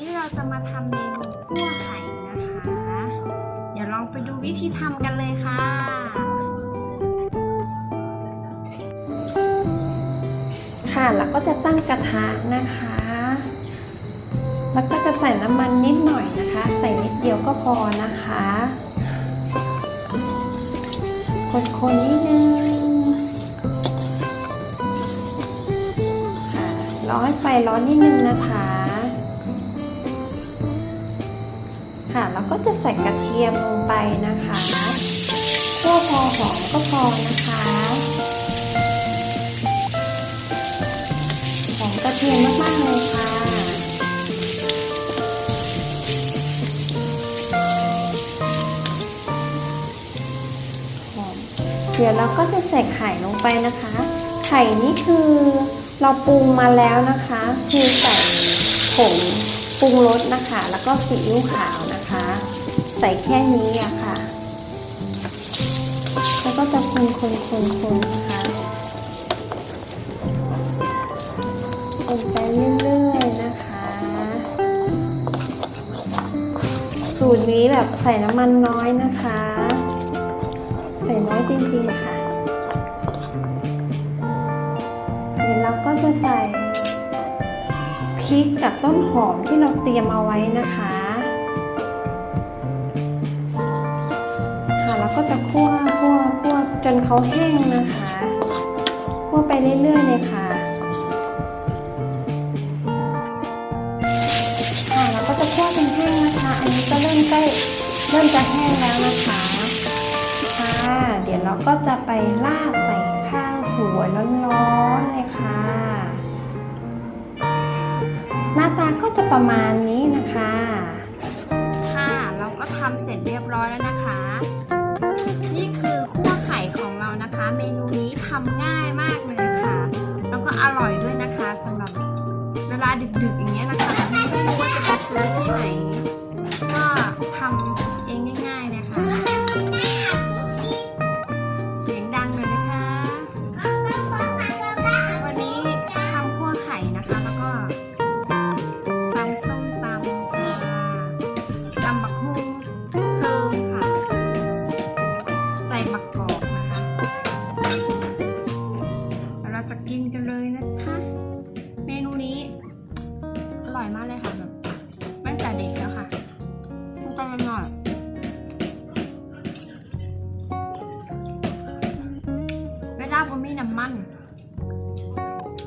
คั่วไข่นะคะ เดี๋ยวลองไปดูวิธีทำกันเลยค่ะ ค่ะแล้วก็จะตั้งกระทะนะคะ แล้วก็จะใส่น้ำมันนิดหน่อยนะคะ ใส่นิดเดียวก็พอนะคะ คนๆนิดนึงค่ะรอให้ไฟร้อนนิดนึงนะคะ ค่ะแล้วก็จะใส่กระเทียมลงไปนะคะคั่วพอหอมก็พอนะคะหอมกระเทียมมากๆเลยค่ะหอมเดี๋ยวเราก็จะใส่ไข่ลงไปนะคะ ไข่นี่คือเราปรุงมาแล้วนะคะ คือใส่ผงปรุงรสนะคะ แล้วก็ซีอิ๊วขาว ใส่แค่นี้อะค่ะ แล้วก็จะคนคนคนคนนะคะคนไปเรื่อยๆนะคะ สูตรนี้แบบใส่น้ำมันน้อยนะคะ ใส่น้อยจริงๆค่ะเดี๋ยวเราก็จะใส่พริกกับต้นหอมที่เราเตรียมเอาไว้นะคะ ก็จะคั่วคั่วคั่วจนเขาแห้งนะคะคั่วไปเรื่อยๆเลยค่ะค่ะแล้วก็จะคั่วเป็นแห้งนะคะ อันนี้ก็เริ่มใกล้เริ่มจะแห้งแล้วนะคะค่ะเดี๋ยวเราก็จะไปราดใส่ข้าวสวยร้อนๆเลยค่ะ หน้าตาก็จะประมาณนี้นะคะ ค่ะเราก็ทำเสร็จเรียบร้อยแล้วนะคะ เ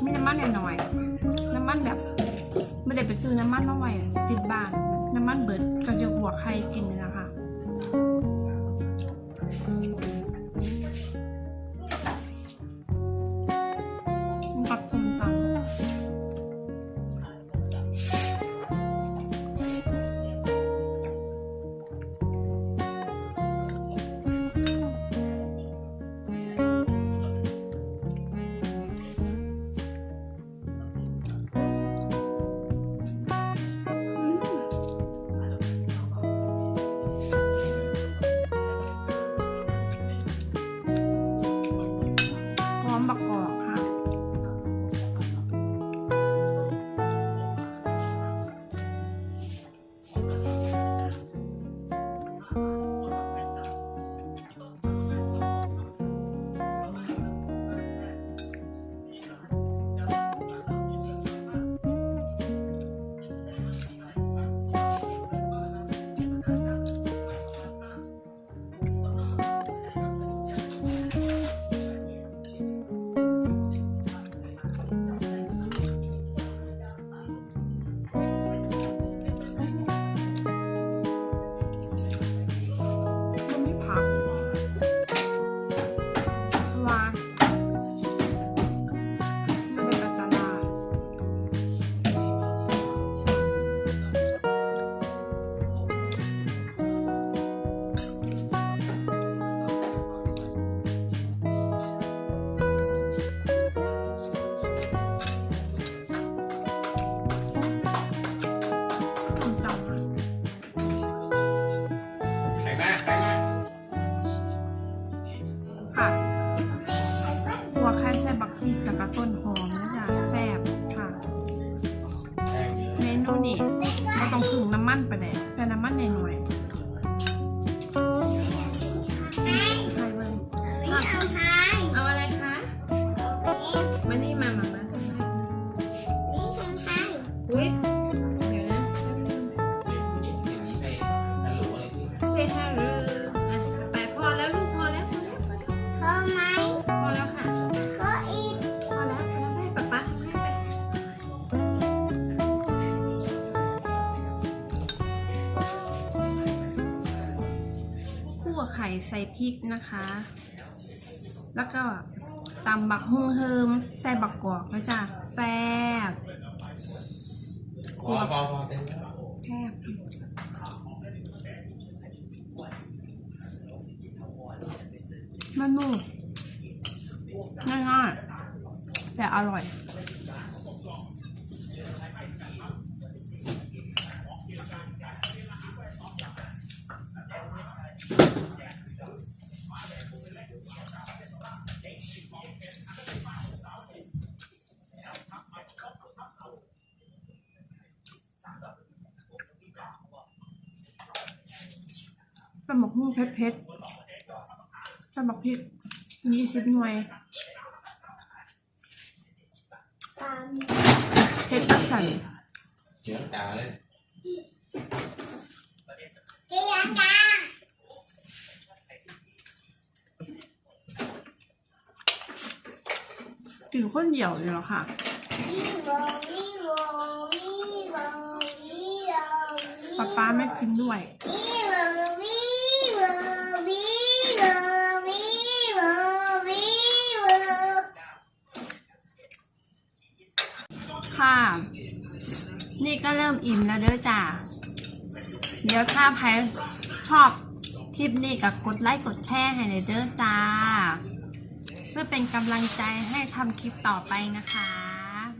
มีน้ำมัน มีน้ำมันหน่อยๆน้ำมันแบบไม่ได้ไปซื้อน้ำมันมาไว้ติดบ้าน น้ำมันเบิดก็จะหัวใครกินเลยนะคะ พอไหมพอแล้วค่ะก็อีกพอแล้วพอแล้วให้ป๊าป๊าทำให้ไปคั่วไข่ใส่พริกนะคะ แล้วก็ตำบักฮุ่งเฮิมใส่บักกอกนะจ๊ะแซ่บพอพอพอเต็มแล้วแซ่บ มันนุ่มง่ายๆแต่อร่อยสมกหุ้งเผ็ดเผ็ด ๆสมกพริกยี่สิบหน่วยตามเผ็ดตัดสันเสียงตาเลยเกียร์กากินข้นเดี่ยวเลยเหรอค่ะ วิโววิโววิโววิโวป๊าป๊าไม่กินด้วย วิโววิโววิโววิโววิโว ค่ะ นี่ก็เริ่มอิ่มแล้วเด้อจ้า เดี๋ยวถ้าใครชอบคลิปนี้ก็กดไลค์กดแชร์ให้เลยเด้อจ้า เพื่อเป็นกำลังใจให้ทำคลิปต่อไปนะคะ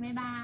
บ๊ายบาย